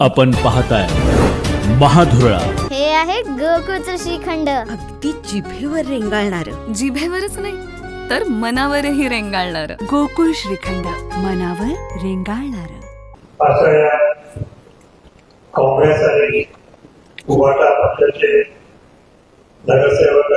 आपण पाहताय महाधुरळा. हे आहे गोकुळचं श्रीखंड. अगदी जिभेवर रेंगाळणार. जिभेवरच नाही तर मनावरही रेंगाळणार. गोकुळ श्रीखंड मनावर रेंगाळणार. काँग्रेस आणि उभाटा पक्षाचे नगरसेवक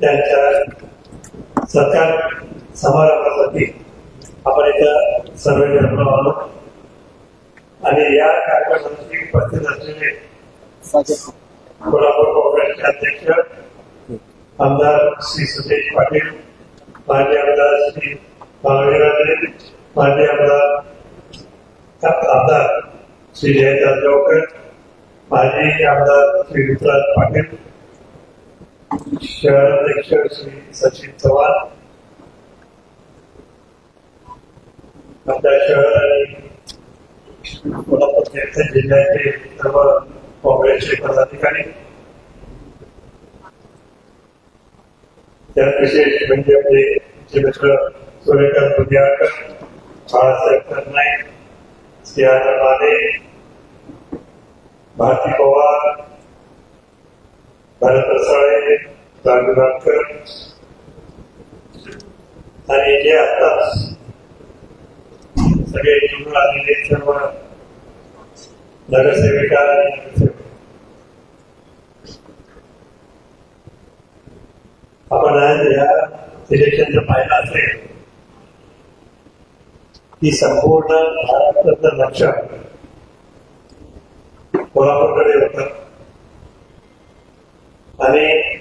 त्यांच्या सत्कार समारंभासाठी आपण इथं सर्व जमलो आलो. आणि या कार्यक्रमाची उपस्थित असलेले कोल्हापूर काँग्रेसचे अध्यक्ष आमदार श्री सतेज पाटील माजी आमदार श्री बाळवीराजे माजी आमदार आमदार श्री जयदास गावकर माजी आमदार श्री ऋतुराज पाटील शहराध्यक्ष श्री सचिन चव्हाण आपल्या शहर आणि कोल्हापूर जिल्ह्याचे सर्व काँग्रेसचे पदाधिकारी त्यात विशेष म्हणजे आपले मित्र सूर्यकांत दुनियाकर बाळासाहेब माने भारती पवार भरत रसाळे राजू आणि जे आता सगळे निवडून आलेले सर्व नगरसेविका आणि नगरसेवक आपण आज या इलेक्शनचं पाहिलं असेल. की संपूर्ण महाराष्ट्राचं लक्ष कोल्हापूरकडे होत. आणि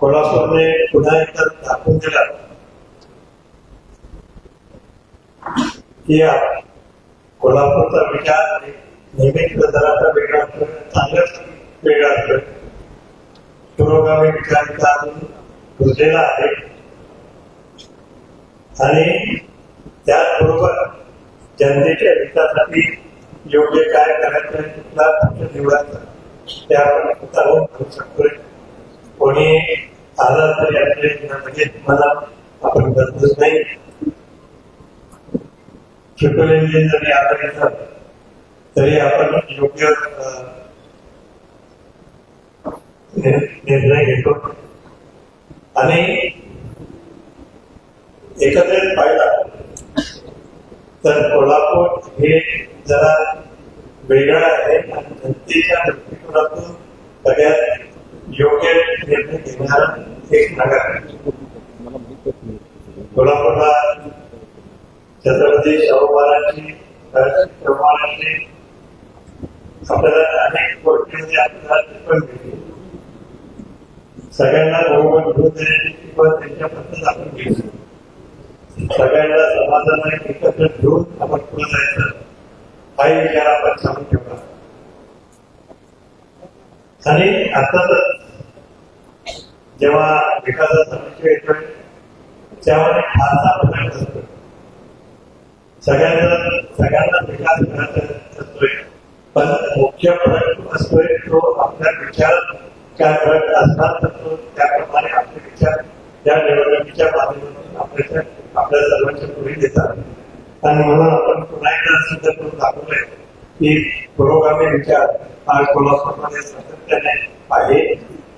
कोल्हापूरने पुन्हा एकदा दाखवून दिला की कोल्हापूरचा विचार नेहमीच जरासा वेगळा असतो चांगलाच वेगळा असतो. पुरोगामी विचारांचा अजून रुजलेला आहे. आणि त्याचबरोबर जनतेच्या हितासाठी योग्य काय करायचं कुठला पक्ष निवडायचा. ते आपण स्वतःहून हो, करू शकतोय. कोणी आला तरी आपले लगेच म्हणजे तुम्हाला आपण बदलत नाही. ट्रिपल इंजिन जरी आलं तरी आपण योग्य निर्णय घेतो. आणि एकत्रित पाहिला तर कोल्हापूर हे जरा वेगळं आहे आणि जनतेच्या दृष्टिकोनातून सगळ्यात योग्य निर्णय घेणार एक नगर आहे. कोल्हापूरला छत्रपती शाहू महाराजांची शाहू महाराजांची आपल्याला अनेक आपल्याला सगळ्यांना बरोबर घेऊन देण्याची त्यांच्याबद्दल आपण सगळ्यांना समाजाला एकत्र घेऊन आपण पुढे जायचं. विचार आपण सांगून ठेवला आणि अर्थातच जेव्हा विकासाचा विषय येतोय त्यामध्ये फारसा प्रकार असतो. सगळ्यांना सगळ्यांना विकास करायचा असतोय. पण मुख्य फरक असतोय तो आपल्या विचार काय फरक असणार तर तो त्याप्रमाणे आपले विचार त्या निवडणुकीच्या माध्यमातून आपल्याच्या आपल्या सर्वांच्या पुढे देतात आणि म्हणून आपण पुन्हा एकदा सिद्ध करून दाखवलंय की पुरोगामी विचार हा कोल्हापूरमध्ये सातत्याने आहे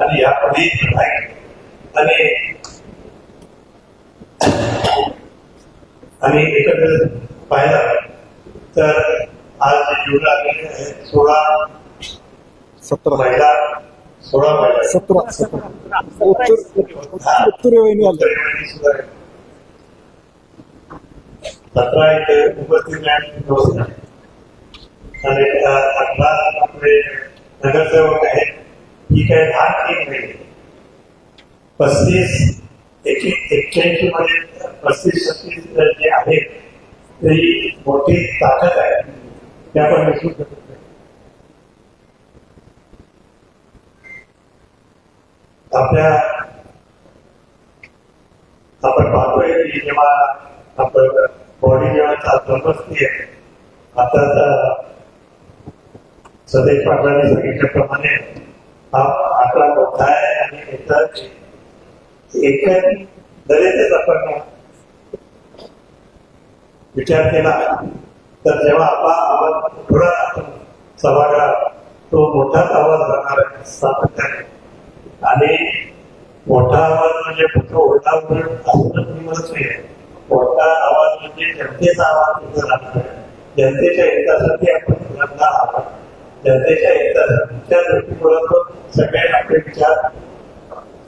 आणि यापुढे आहे. आणि आणि एकत्र पाहिला तर आज जे निवडून आलेले आहेत सोळा सतरा. महिला सोळा महिला. सतरा सतरा. सतरा इथे उपस्थित आणि अठरा आपले नगरसेवक आहेत. ही काही लहान टीम नाही. पस्तीस एक्क्याऐंशी मध्ये पस्तीस छत्तीस जे आहेत ती मोठी ताकद आहे. ते आपण विसरू शकत नाही आपल्या आपण पाहतोय की जेव्हा आपण बॉडी जेव्हा चालत असते आता सदेश पाटलांनी सांगितल्याप्रमाणे हा आकडा मोठा आहे आणि याचा एकच दरेच आपण विचार केला. तर जेव्हा आपला आवाज थोडा सभागृहात तो मोठाच आवाज राहणार आहे सातत्याने. आणि मोठा आवाज म्हणजे फक्त ओरडा असणं म्हणत नाही मोठा आवाज म्हणजे जनतेचा आवाज तिथं राहणार आहे जनतेच्या हितासाठी आपण बोलणार आहात. जनतेच्या हिताच्या दृष्टिकोनातून सगळे आपले विचार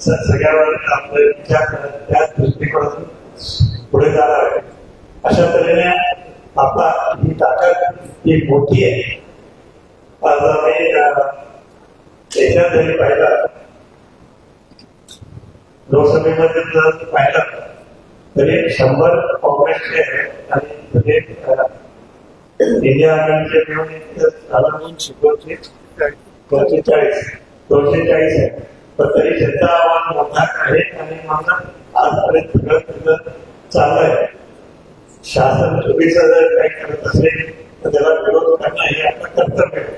सगळ्यावर आपले विचार करत त्याच दृष्टिकोनातून पुढे जाणार आहे. अशा तऱ्हेने आपला ही ताकद ही मोठी आहे. आज जरी पाहिलं लोकसभेमध्ये जर पाहिलं तरी शंभर काँग्रेसचे आणि इंडिया आघाडीचे मिळून दोनशे दोनशे चाळीस दोनशे चाळीस आहे. पण तरी त्यांचा मोठा आहे आणि माझा आजपर्यंत सगळं चाललंय. शासन चुकीचं जर काही करत असेल तर त्याला विरोध करणं हे आपलं कर्तव्य आहे.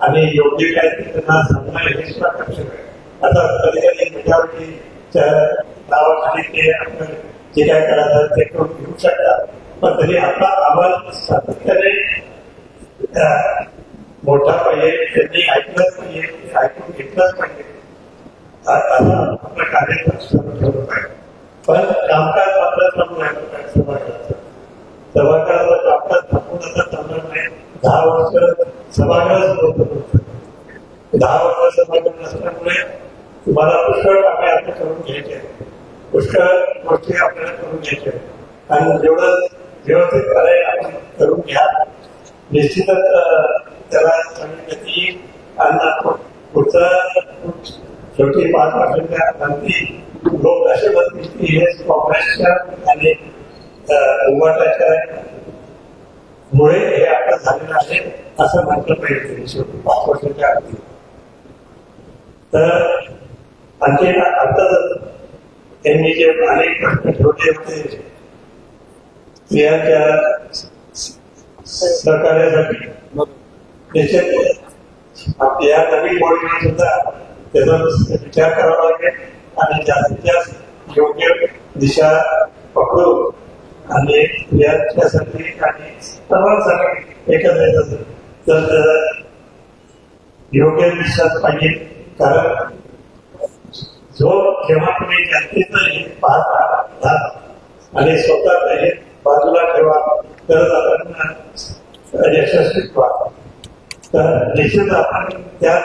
आणि योग्य काय त्यांना सांगणं हे सुद्धा कर्तव्य आहे. आता कधी कधी मेजॉरिटीच्या नावाखाली ते आपण जे काय करायचं ते करून घेऊ शकतात. पण तरी आपला आवाज सातत्याने मोठा पाहिजे त्यांनी ऐकलंच पाहिजे ऐकून घेतलंच पाहिजे. असं आपलं कार्य पण कामकाज आपलं चालू राहिलं सभागृहाचं सभागृहाचं आता चालणार नाही दहा वर्ष दहा वर्ष सभागृह नसल्यामुळे तुम्हाला पुष्कळ कामे आता करून घ्यायचे पुष्कळ गोष्टी आपल्याला करून घ्यायच्या आणि जेवढं व्यवस्थित आपण करून घ्या निश्चितच त्याला चांगली येईल आणि पुढचं शेवटी पाच वर्षाच्या लोक असे म्हणतील की हे काँग्रेसच्या आणि अं, हे आता झालेलं आहे असं म्हटलं पाहिजे शेवटी पाच वर्षाच्या अगदी तर आणखी आता त्यांनी जे अनेक प्रश्न ठेवले होते स्त्रियांच्या सहकार्यासाठी या नवीन बॉडीने सुद्धा त्याचा विचार करावा लागेल आणि जास्तीत जास्त योग्य दिशा पकडू आणि यासाठी आणि सर्वांसाठी एकत्र तर योग्य विश्वास पाहिजे. कारण जो जेव्हा तुम्ही जनतेचं पाहता आणि स्वतः हे बाजूला ठेवा तरच आपण यशस्वी व्हा तर निश्चित आपण त्या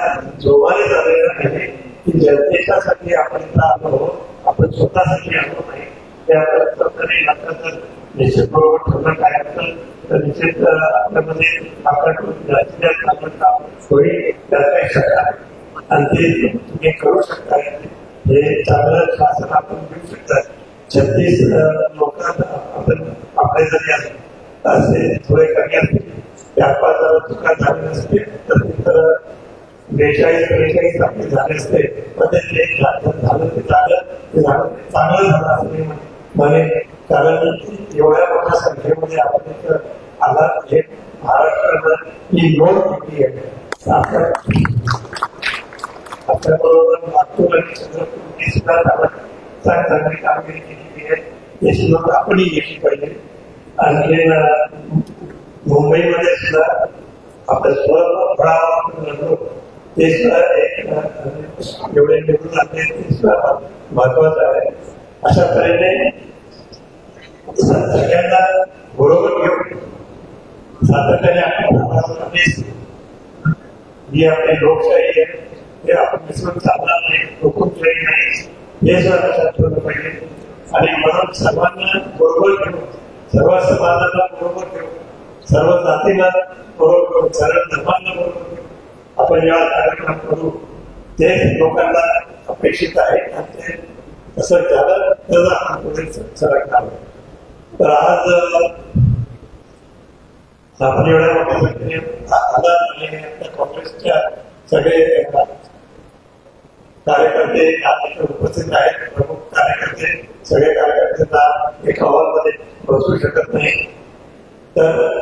जोमाने झालेलं नाही की जनतेच्यासाठी आपण आलो आपण स्वतःसाठी आलो नाही त्या निश्चित बरोबर काय तर निश्चित आपल्यामध्ये आपण काम होईल त्याचा शक्य आहे आणि ते तुम्ही करू शकता. हे चांगलं शासन आपण घेऊ शकता छत्तीस लोकांना आपण आपले जरी असे थोडे कमी असतील त्या पाच चुका झाले नसते तर तिथं बेचाळीस आपले झाले असते. पण ते झालं ते झालं ते झालं चांगलं झालं असं मी म्हणे कारण एवढ्या मोठ्या संख्येमध्ये आपण आला हे महाराष्ट्रानं ही नोंद आहे? आपल्याबरोबर नागपूर आणि चंद्रपूर सुद्धा चांगली कामगिरी केलेली आहे. आपणही घेतली पाहिजे. आणखी मुंबईमध्ये सुद्धा आपल्या स्वबळावर ते सुद्धा एवढे निवडून आणले ते सुद्धा महत्वाचं आहे. अशा तऱ्हेने सगळ्यांना बरोबर घेऊन सातत्याने आपण आपली जी आपली लोकशाही आहे हे आपण विसरून चालणार नाही लोकशाही नाही. हे सुद्धा लक्षात ठेवलं पाहिजे. आणि म्हणून सर्वांना बरोबर घेऊन सर्व समाजाला बरोबर घेऊन सर्व जातीला बरोबर घेऊन सर्व धर्मांना बरोबर घेऊन आपण जेव्हा कार्यक्रम करू. ते लोकांना अपेक्षित आहे आणि ते तसं झालं तर आपण पुढे सरकणार तर आज आपण एवढ्या मोठ्या संख्येने आपल्या काँग्रेसच्या सगळे कार्यकर्ते उपस्थित आहेत. प्रमुख कार्यकर्ते सगळे कार्यकर्त्यांना एका हॉलमध्ये बसू शकत नाही. तर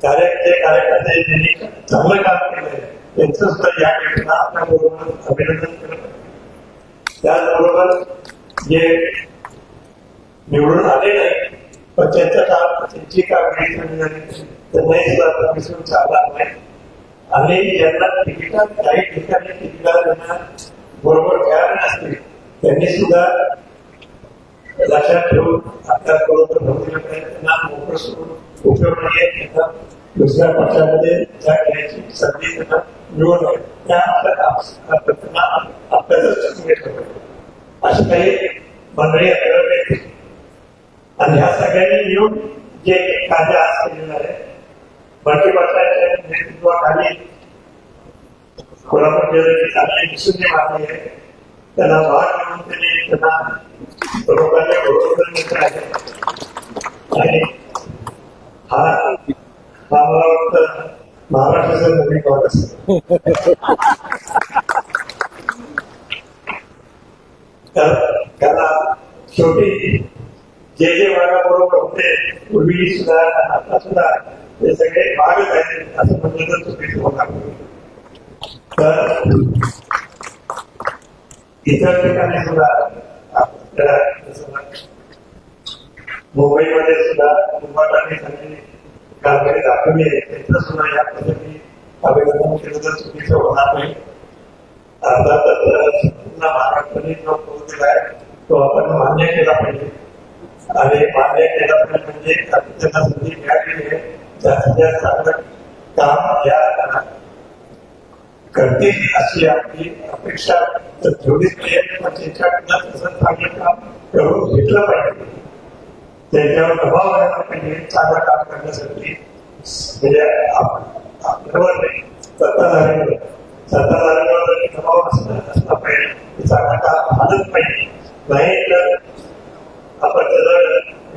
कार्य कार्यकर्ते ज्यांनी चांगलं काम केलंय त्यांचं सुद्धा या ठिकाणी आपल्याबरोबर अभिनंदन करत त्याचबरोबर जे निवडून आले नाही पण त्यांच्या काळात त्यांची कामगिरी त्यांनाही सुद्धा परमिशन चालणार नाही आणि यांना तिकिटात काही ठिकाणी तिकिटाला त्यांना बरोबर घ्यायला नसते त्यांनी सुद्धा लक्षात ठेवून आतापर्यंत भरतीला त्यांना मोकळ सोडून उपयोग नाही त्यांना दुसऱ्या पक्षामध्ये त्या घेण्याची संधी त्यांना मिळून आहे त्या आपल्या आप- त्यांना आपल्यालाच चुकून अशी काही मंडळी आपल्याला आणि ह्या सगळ्यांनी मिळून जे कार्य आज केलेलं आहे मराठी नेतृत्वाखाली कोल्हापूर दिसून जे मागणी आहे. त्यांना भाग म्हणून त्यांनी त्यांना मित्र आहे. आणि हा हा मला वाटतं महाराष्ट्राचा नवीन भाग असेल. तर त्याला शेवटी जे जे बरोबर होते पूर्वी सुद्धा आता सुद्धा ते सगळे भागच आहेत असं म्हटलं तर चुकीचं होणार तर इतर ठिकाणी सुद्धा मुंबईमध्ये सुद्धा उभाटाने सगळी कामगिरी दाखवली आहे. त्यांचं सुद्धा या पद्धती अभिनंदन केलं तर चुकीचं होणार नाही. अर्थातच संपूर्ण महाराष्ट्राने जो करू आहे तो आपण मान्य केला पाहिजे. आणि मान्य केला म्हणजे त्यांना संधी मिळालेली आहे. जास्तीत जास्त चांगलं काम या करतील अशी आपली अपेक्षा तर तेवढीच नाही पण त्यांच्याकडनं तसं चांगलं काम करून घेतलं पाहिजे. त्याच्यावर दबाव व्हायला पाहिजे चांगलं काम करण्यासाठी. म्हणजे आपल्यावर नाही सत्ताधाऱ्यांवर. सत्ताधाऱ्यांवर दबाव असला पाहिजे की चांगलं काम झालंच पाहिजे. नाही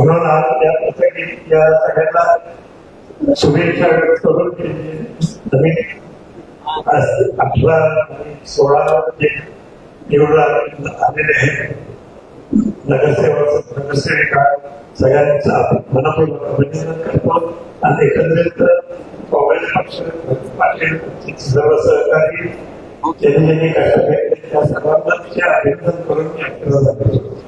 म्हणून आज या प्रसंगी या सगळ्यांना शुभेच्छा व्यक्त करून की नवीन अठरा सोळा जे निवडून आलेले आहेत नगरसेवक नगरसेविका सगळ्यांचा मनापूर्वक अभिनंदन करतो. आणि एकंदरीत काँग्रेस पक्ष पाटील सर्व सहकारी त्यांनी ज्यांनी कष्ट घेतले त्या सर्वांना अभिनंदन करून मी आपल्याला दाखवतो